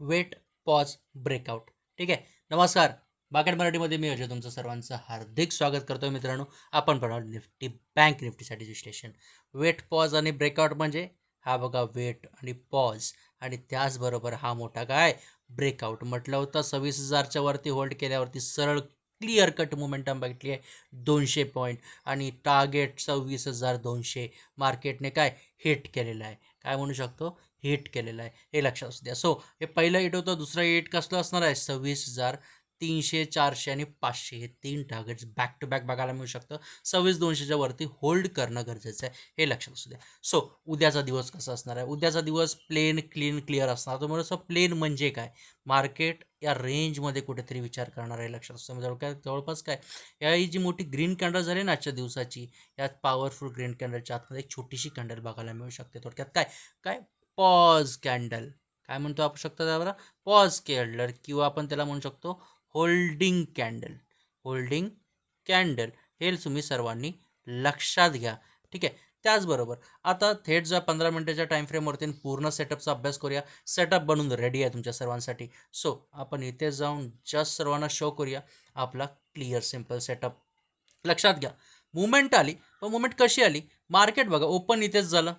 Weight pause breakout. ठीक आहे? नमस्कार. बाकेट मराठीमध्ये मी अजय तुमचं सर्वांचं हार्दिक स्वागत करतो मित्रांनो. आपण पडणार निफ्टी बँक निफ्टीसाठी विश्लेषण वेट पॉज आणि ब्रेकआउट म्हणजे? हा बघा वेट आणि पॉज. आणि त्याचबरोबर हा मोठा काय? ब्रेकआउट. म्हटलं होतं सव्वीस हजारच्या वरती होल्ड केल्यावरती सरळ क्लिअर कट मोमेंटम बघितली आहे. दोनशे पॉईंट आणि टार्गेट सव्वीस हजार दोनशे. मार्केटने काय? हिट केलेलं आहे. काय म्हणू शकतो? हिट केलेलं आहे. हे लक्षात असू द्या. सो हे पहिलं हिट होतं दुसरं हिट कसलं असणार आहे? सव्वीस हजार तीनशे चारशे आणि पाचशे. हे तीन टार्गेट्स बॅक टू बॅक बघायला मिळू शकतं. सव्वीस दोनशेच्या वरती होल्ड करणं गरजेचं आहे. हे लक्षात असू द्या. सो उद्याचा दिवस कसा असणार आहे? उद्याचा दिवस प्लेन क्लीन क्लिअर असणार. तर असं प्लेन म्हणजे काय? मार्केट या रेंजमध्ये कुठेतरी विचार करणार आहे लक्षात असतं. म्हणजे काय जवळपास काय? या ही जी मोठी ग्रीन कॅन्डल झाली ना आजच्या दिवसाची यात पॉवरफुल ग्रीन कॅन्डलच्या आतमध्ये एक छोटीशी कॅन्डल बघायला मिळू शकते थोडक्यात. काय? काय? Pause candle. काय म्हणतो आपण शकतो त्यावर पॉज कॅन्डल किंवा आपण त्याला म्हणू शकतो होल्डिंग कॅन्डल. Holding candle. हे तुम्ही सर्वांनी लक्षात घ्या. ठीक आहे? त्याचबरोबर आता थेट जर पंधरा मिनटाच्या टाईम फ्रेमवरती पूर्ण सेटअपचा अभ्यास करूया. सेटअप बनून रेडी आहे तुमच्या सर्वांसाठी. सो आपण इथे जाऊन जस्ट सर्वांना शो करूया आपला क्लिअर सिंपल सेटअप लक्षात घ्या. मुवमेंट आली. पण मुवमेंट कशी आली? मार्केट बघा. ओपन इथेच झालं.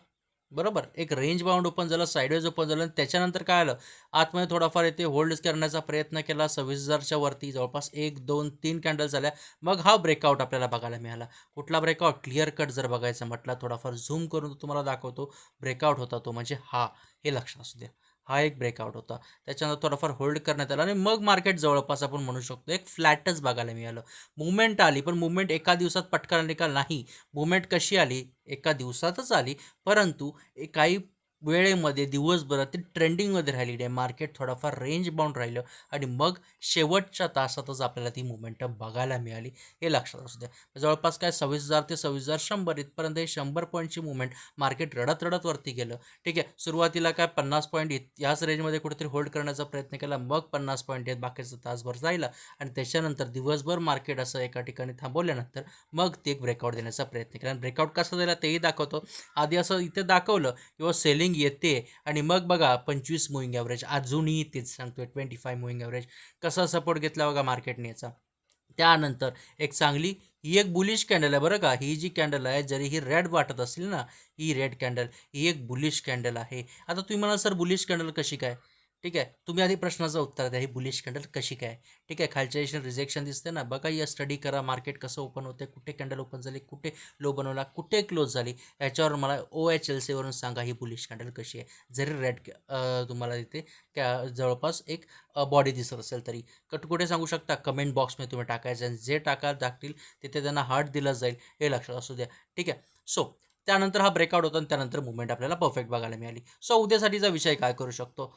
बरोबर. एक रेंज बाउंड ओपन झालं साईडवेज ओपन झालं आणि त्याच्यानंतर काय आलं? आतमध्ये थोडाफार येते होल्ड करण्याचा प्रयत्न केला. सव्वीस हजारच्या वरती जवळपास एक दोन तीन कॅन्डल झाल्या मग हा ब्रेकआउट आपल्याला बघायला मिळाला. कुठला ब्रेकआउट क्लिअर कट जर बघायचं म्हटलं थोडाफार झूम करून तुम्हाला दाखवतो. ब्रेकआउट होता तो म्हणजे हा. हे लक्षात असू द्या. हा एक ब्रेकआउट होता. त्याच्यानंतर थोडाफार होल्ड करण्यात आला आणि मग मार्केट जवळपास आपण म्हणू शकतो एक फ्लॅटच बघायला मिळालं. मुवमेंट आली पण मुवमेंट एका दिवसात पटकन निकाल नाही. मुवमेंट कशी आली? एका दिवसातच आली. परंतु काही वेळेमध्ये दिवसभरात ती ट्रेंडिंगमध्ये राहिलेली आहे. मार्केट थोडाफार रेंज बाउंड राहिलं आणि मग शेवटच्या तासातच आपल्याला ती मुमेंटम बघायला मिळाली. हे लक्षात असू द्या. जवळपास काय सव्वीस हजार ते सव्वीस हजार शंभर इथपर्यंत हे शंभर पॉईंटची मुवमेंट मार्केट रडत रडत वरती गेलं. ठीक आहे सुरुवातीला काय पन्नास पॉईंट इत याच रेंजमध्ये कुठेतरी होल्ड करण्याचा प्रयत्न केला मग पन्नास पॉईंट येत बाकीचं तासभर जायला आणि त्याच्यानंतर दिवसभर मार्केट असं एका ठिकाणी थांबवल्यानंतर मग ते एक ब्रेकआउट देण्याचा प्रयत्न केला. आणि ब्रेकआउट कसं झाला तेही दाखवतो. आधी असं इथे दाखवलं किंवा सेलिंग येते. आणि मग बघा पंचवीस मुविंग ॲव्हरेज. अजूनही तेच सांगतोय ट्वेंटी फाय मुविंग ॲव्हरेज. कसा सपोर्ट घेतला बघा मार्केटने याचा. त्यानंतर एक चांगली ही एक बुलिश कॅन्डल आहे बरं का. ही जी कॅन्डल आहे जरी ही रेड वाटत असेल ना ही रेड कॅन्डल ही एक बुलिश कॅन्डल आहे. आता तुम्ही म्हणाल सर बुलिश कॅन्डल कशी काय? ठीक आहे? तुम्ही आधी प्रश्नाचं उत्तर द्या ही बुलिश कॅन्डल कशी काय? ठीक आहे खालच्या दिशेने रिजेक्शन दिसते ना बघा या स्टडी करा मार्केट कसं ओपन होते कुठे कॅन्डल ओपन झाली कुठे लो बनवला कुठे क्लोज झाली याच्यावर मला ओ एच एल सीवरून सांगा ही बुलिश कॅन्डल कशी आहे. जरी रेड तुम्हाला तिथे त्या जवळपास एक बॉडी दिसत असेल तरी. कट कुठे सांगू शकता? कमेंट बॉक्समध्ये तुम्ही टाकायचं आणि जे टाका टाकतील तिथे त्यांना हार्ट दिलं जाईल हे लक्षात असू द्या. ठीक आहे? सो त्यानंतर हा ब्रेकआउट होता आणि त्यानंतर मुवमेंट आपल्याला परफेक्ट बघायला मिळाली. सो उद्यासाठीचा विषय काय करू शकतो?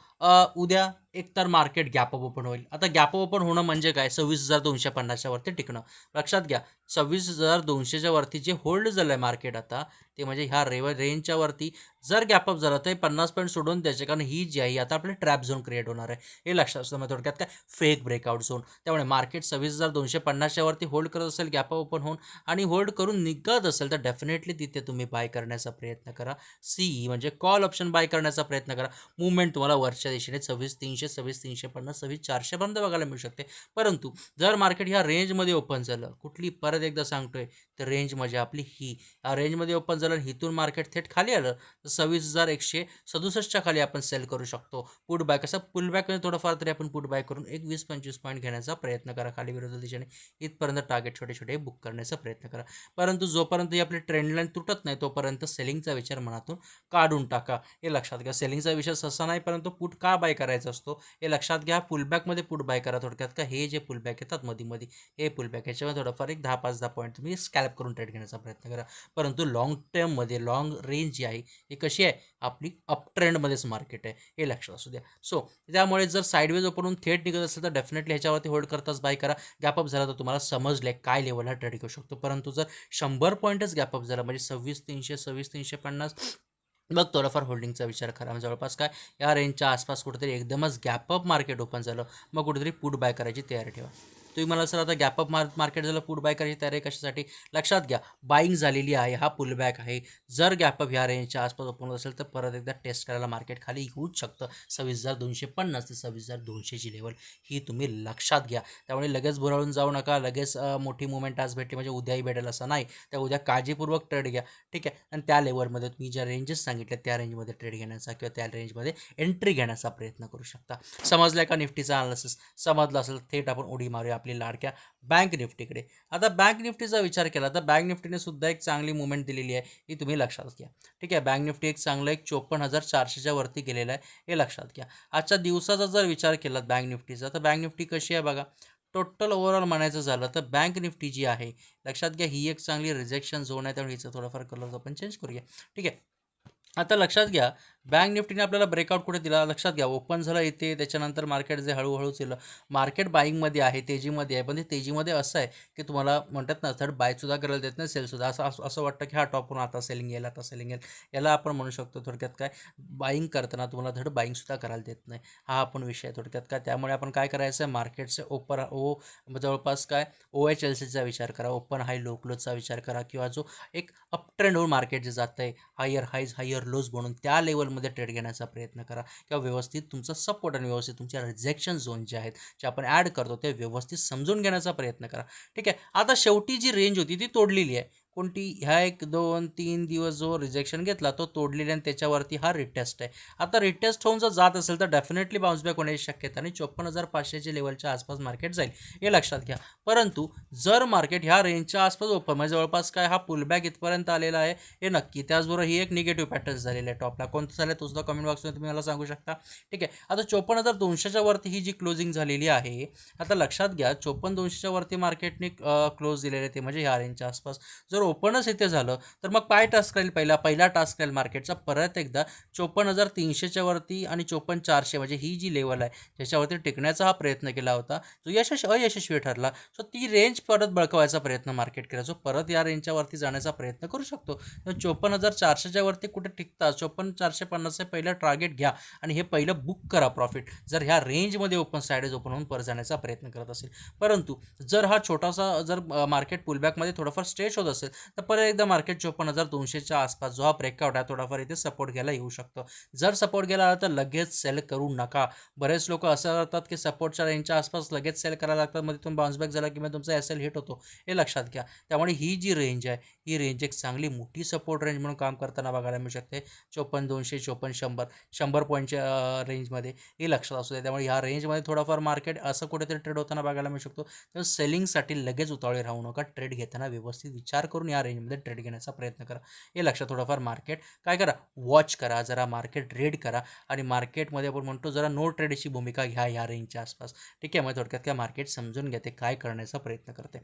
उद्या एकतर मार्केट गॅपअप ओपन होईल. आता गॅप ओपन होणं म्हणजे काय? सव्वीस हजार दोनशे पन्नासच्या वरती टिकणं. लक्षात घ्या सव्वीस हजार दोनशेच्या वरती जे होल्ड झालं आहे मार्केट आता ते म्हणजे ह्या रेव रेंजच्या वरती जर गॅपअप झालं तर पन्नास पॉईंट सोडून द्यायचे कारण ही जी आहे आता आपली ट्रॅप झोन क्रिएट होणार आहे. हे लक्षात असतं मग थोडक्यात काय? फेक ब्रेकआउट झोन त्यामुळे मार्केट सव्वीस हजार दोनशे पन्नासच्या वरती होल्ड करत असेल गॅप ओपन होऊन आणि होल्ड करून निघत असेल तर डेफिनेटली तिथे तुम्ही बाय करण्याचा प्रयत्न करा. सी म्हणजे कॉल ऑप्शन बाय करण्याचा प्रयत्न करा. मुवमेंट तुम्हाला वरच्या दिशेने सव्वीस तीनशे सव्वीस तीनशे पन्नास सव्वीस चारशेपर्यंत बघायला मिळू शकते. परंतु जर मार्केट ह्या रेंजमध्ये ओपन झालं कुठली परत एकदा सांगतोय तर रेंज म्हणजे आपली ही. या रेंजमध्ये ओपन झालं आणि हिथून मार्केट थेट खाली आलं तर सव्वीस हजार एकशे सदुसष्टच्या खाली आपण सेल करू शकतो. पुट बाय कसं पुल बॅकमध्ये थोडंफार तरी आपण पुट बाय करून एक वीस पंचवीस पॉईंट घेण्याचा प्रयत्न करा खाली विरोधी दिशेने. इथपर्यंत टार्गेट छोटे छोटे बुक करण्याचा प्रयत्न करा. परंतु जोपर्यंत ही आपली ट्रेंड लाईन तुटत नाही तोपर्यंत सेलिंगचा विचार मनातून काढून टाका. हे लक्षात घ्या सेलिंगचा विषय ससा नाही परंतु पुट का बाय करायचा असतो? हे लक्षात घ्या पुलबॅकमध्ये पुट बाय करा थोडक्यात का? हे जे पुलबॅक येतात मध्ये मध्ये हे पुलबॅक याच्यामध्ये थोडंफार एक दहा पाच दहा पॉईंट तुम्ही स्कॅल्प करून ट्रेड घेण्याचा प्रयत्न करा. परंतु लॉंग टर्ममध्ये लॉंग रेंज जी आहे ही कशी आहे? आपली अप ट्रेंडमध्येच मार्केट आहे हे लक्षात असू द्या. सो त्यामुळे जर साईडवेज ओपन थेट निघत असेल तर डेफिनेटली ह्याच्यावरती होल्ड करताच बाय करा. गॅपअप झाला तर तुम्हाला समजले काय लेवलला ट्रेड करू शकतो. परंतु जर शंभर पॉईंटच गॅपअप झाला म्हणजे सव्वीस तीनशे सव्वीस तीनशे पन्नास मग थोडाफार होल्डिंगचा विचार करा. जवळपास काय? या रेंजच्या आसपास कुठेतरी एकदमच गॅपअप मार्केट ओपन झालं. मग कुठेतरी पुट बाय करायची तयारी ठेवा. तुम्ही मला सर आता गॅपअप मार मार्केट झालं पुट बाय करायची तयारी कशासाठी? लक्षात घ्या बाईंग झालेली आहे हा पुल बॅक आहे. जर गॅपअप ह्या रेंजच्या आसपास ओपन असेल तर परत एकदा टेस्ट करायला मार्केट खाली येऊच शकतं. सव्वीस हजार दोनशे पन्नास ते सव्वीस हजार दोनशेची लेवल ही तुम्ही लक्षात घ्या. त्यामुळे लगेच बुराळून जाऊ नका लगेच मोठी मुवमेंट आज भेटली म्हणजे उद्याही भेटेल असं नाही. त्या उद्या काळजीपूर्वक ट्रेड घ्या. ठीक आहे? आणि त्या लेवलमध्ये तुम्ही ज्या रेंजेस सांगितल्या त्या रेंजमध्ये ट्रेड घेण्याचा किंवा त्या रेंजमध्ये एंट्री घेण्याचा प्रयत्न करू शकता. समजलं का निफ्टीचा अनालिसिस समजलं असेल थेट आपण उडी मारूया. आपली लाडक्या बँक निफ्टीकडे. आता बँक निफ्टीचा विचार केला तर बँक निफ्टीने सुद्धा एक चांगली मुवमेंट दिलेली आहे ही तुम्ही लक्षात घ्या. ठीक आहे बँक निफ्टी एक चांगलं एक चोपन्न हजार चारशेच्या वरती गेलेलं आहे हे लक्षात घ्या. आजच्या दिवसाचा जर विचार केला बँक निफ्टीचा तर बँक निफ्टी कशी आहे बघा? टोटल ओव्हरऑल म्हणायचं झालं तर बँक निफ्टी जी आहे लक्षात घ्या ही एक चांगली रिजेक्शन झोन आहे त्यामुळे हिचं थोडंफार कलर आपण चेंज करूया. ठीक आहे. आता लक्षात घ्या बँक निफ्टीने आपल्याला ब्रेकआउट कुठे दिला? लक्षात घ्या ओपन झालं इथे त्याच्यानंतर मार्केट जे हळूहळू केलं मार्केट बाईंगमध्ये आहे तेजीमध्ये आहे पण ते तेजीमध्ये असं आहे की तुम्हाला म्हणतात ना थर्ड बायसुद्धा करायला देत नाही सेलसुद्धा असं असं असं वाटतं की हा टॉपवरून आता सेलिंग येईल आता सेलिंग येईल. याला आपण म्हणू शकतो थोडक्यात काय? बाईंग करताना तुम्हाला धड बाईंगसुद्धा करायला देत नाही. हा आपण विषय आहे थोडक्यात काय? त्यामुळे आपण काय करायचं? आहे मार्केटचे ओपर ओ जवळपास काय? ओ एच एल सीचा विचार करा. ओपन हाय लो क्लोजचा विचार करा. किंवा जो एक अप ट्रेंडवर मार्केट जे जातं आहे हायर हायज हायर लोज म्हणून त्या लेवल लेवलमध्ये ट्रेड घेण्याचा प्रयत्न करा. किंवा व्यवस्थित तुमचा सपोर्ट आणि व्यवस्थित तुमच्या रिजेक्शन झोन जे आहेत जे आपण ॲड करतो ते व्यवस्थित समजून घेण्याचा प्रयत्न करा. ठीक आहे? आता शेवटी जी रेंज होती ती तोडलेली आहे. कोणती ह्या एक दोन तीन दिवस जो रिजेक्शन घेतला तो तोडलेली आणि त्याच्यावरती हा रिटेस्ट आहे. आता रिटेस्ट होऊन जर जात असेल तर डेफिनेटली बाउन्स बॅक होण्याची शक्यता आणि चोपन्न हजार पाचशेच्या लेवलच्या आसपास मार्केट जाईल. हे लक्षात घ्या. परंतु जर मार्केट ह्या रेंजच्या आसपास ओपन म्हणजे जवळपास काय हा पुलबॅक इथपर्यंत आलेला आहे हे नक्की. त्याचबरोबर ही एक निगेटिव्ह पॅटर्न झालेलं आहे टॉपला कोणतं झालं तो सुद्धा कमेंट बॉक्समध्ये तुम्ही मला सांगू शकता? ठीक आहे. आता चोपन्न हजार दोनशेच्या वरती ही जी क्लोजिंग झालेली आहे आता लक्षात घ्या. चोपन्न दोनशेच्या वरती मार्केटने क्लोज दिलेले आहे ते म्हणजे ह्या रेंजच्या आसपास. जर ओपनच इथे झालं तर मग काय टास्क राहील पहिला? पहिला टास्क राहील मार्केटचा परत एकदा चोपन्न हजार तीनशेच्या वरती आणि चोपन्न चारशे म्हणजे ही जी लेवल आहे ज्याच्यावरती टिकण्याचा हा प्रयत्न केला होता जो यशस्वी अयशस्वी ठरला. सो ती रेंज परत बळकवायचा प्रयत्न मार्केट केला. जो परत या रेंजच्या वरती जाण्याचा प्रयत्न करू शकतो. तर चोपन्न हजार चारशेच्या वरती कुठे टिकता? चोपन्न चारशे पन्नासचे पहिलं टार्गेट घ्या आणि हे पहिलं बुक करा प्रॉफिट जर ह्या रेंजमध्ये ओपन साईडेज ओपन होऊन परत जाण्याचा प्रयत्न करत असेल. परंतु जर हा छोटासा जर मार्केट पुलबॅकमध्ये थोडंफार स्ट्रेच होत असेल तर परत एकदा मार्केट चोपन्न हजार दोनशेच्या आसपास जो हा ब्रेकआउट आहे थोडाफार इथे सपोर्ट घ्यायला येऊ शकतो. जर सपोर्ट गेला आला तर लगेच सेल करू नका. बरेच लोक असं करतात की सपोर्टच्या रेंजच्या आसपास लगेच सेल करायला लागतात मग तुम्ही बाउन्स बॅक झाला किंवा तुमचा एस एल हिट होतो. हे लक्षात घ्या. त्यामुळे ही जी रेंज आहे ही रेंज एक चांगली मोठी सपोर्ट रेंज म्हणून काम करताना बघायला मिळू शकते. चोपन्न दोनशे चोपन्न शंभर शंभर पॉईंटच्या रेंजमध्ये हे लक्षात असू दे त्यामुळे ह्या रेंजमध्ये थोडाफार मार्केट असं कुठेतरी ट्रेड होताना बघायला मिळू शकतो. तर सेलिंगसाठी लगेच उतावळे राहू नका. ट्रेड घेताना व्यवस्थित विचार करून या रेंजमध्ये ट्रेड घेण्याचा प्रयत्न करा. हे लक्षात थोडंफार मार्केट. काय करा? वॉच करा जरा मार्केट रेड करा आणि मार्केटमध्ये आपण म्हणतो जरा नो ट्रेडची भूमिका घ्या या रेंजच्या आसपास. ठीक आहे? मग थोडक्यात काय मार्केट समजून घेते काय करण्याचा प्रयत्न करते.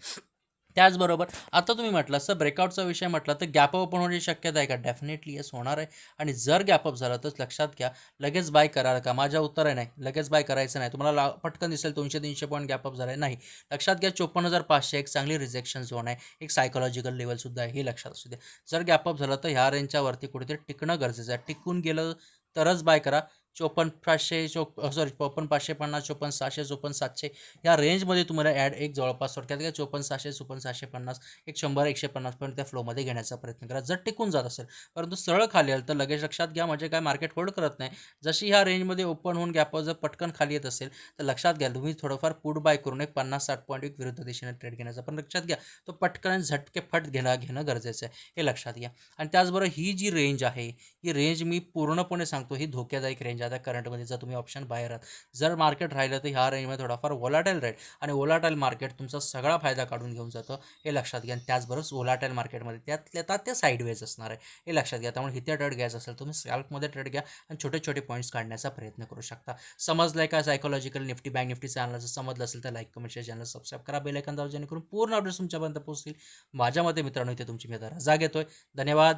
त्याचबरोबर आता तुम्ही म्हटलं असं ब्रेकआउटचा विषय म्हटला तर गॅप ओपन होण्याची शक्यता आहे का? डेफिनेटली येस होणार आहे. आणि जर गॅपअप झाला तर लक्षात घ्या लगेच बाय करा का? माझ्या उत्तर आहे नाही. लगेच बाय करायचं नाही. तुम्हाला ला पटकन दिसेल दोनशे तीनशे पॉईंट गॅपअप झाला आहे नाही. लक्षात घ्या चोपन्न हजार पाचशे एक चांगली रिजेक्शन झोन आहे. एक सायकोलॉजिकल लेवलसुद्धा आहे. हे लक्षात असू द्या. जर गॅपअप झालं तर ह्या रेंजच्या वरती कुठेतरी टिकणं गरजेचं आहे. टिकून गेलं तरच बाय करा. चोपन्न पाचशे चोप सॉरी चोपन्न पाचशे पन्नास चोपन्न सहाशे चोपन्न सातशे. या रेंजमध्ये तुम्हाला ॲड एक जवळपास थोडक्यात काय? चोपन्न सहाशे चोपन्न सहाशे पन्नास एक शंभर एकशे पन्नासपर्यंत त्या फ्लोमध्ये घेण्याचा प्रयत्न करा. जर टिकून जात असेल परंतु सरळ खाली आलं तर लगेच लक्षात घ्या म्हणजे काय मार्केट होल्ड करत नाही. जशी ह्या रेंजमध्ये ओपन होऊन गॅप जर पटकन खाली येत असेल तर लक्षात घ्या तुम्ही थोडंफार पुट बाय करून एक पन्नास साठ पॉईंट एक विरुद्ध दिशेने ट्रेड घेण्याचा पण लक्षात घ्या. तो पटकन झटके फट घेणं घेणं गरजेचं आहे हे लक्षात घ्या. आणि त्याचबरोबर ही जी रेंज आहे ही रेंज मी पूर्णपणे सांगतो ही धोक्यादायक रेंज आहे. ज्यादा करंटमध्ये जर तुम्ही ऑप्शन बाहेर आहात. जर मार्केट राहिलं तर ह्या रेंजमध्ये थोडाफार ओलाटाईल राहील. आणि ओलाटाईल मार्केट तुमचा सगळा फायदा काढून घेऊन जातं हे लक्षात घ्या. आणि त्याचबरोबर ओलाटाईल मार्केटमध्ये त्यातल्या त्यात ते साईडवेज असणार आहे. हे लक्षात घ्या. त्यामुळे इथे ट्रेड घ्यायचं असेल तुम्ही स्कॅल्पमध्ये ट्रेड घ्या आणि छोटे छोटे पॉईंट्स काढण्याचा प्रयत्न करू शकता. समजलं आहे का? Psychological Nifty bank Nifty channel जर समजलं असेल तर like comment share channel subscribe करा. बेल आयकॉन दाबा जेणेकरून पूर्ण अपडेट्स तुमच्यापर्यंत पोहोचतील. माझ्या मते मित्रांनो इथे तुमची मी आता रजा घेतोय. धन्यवाद.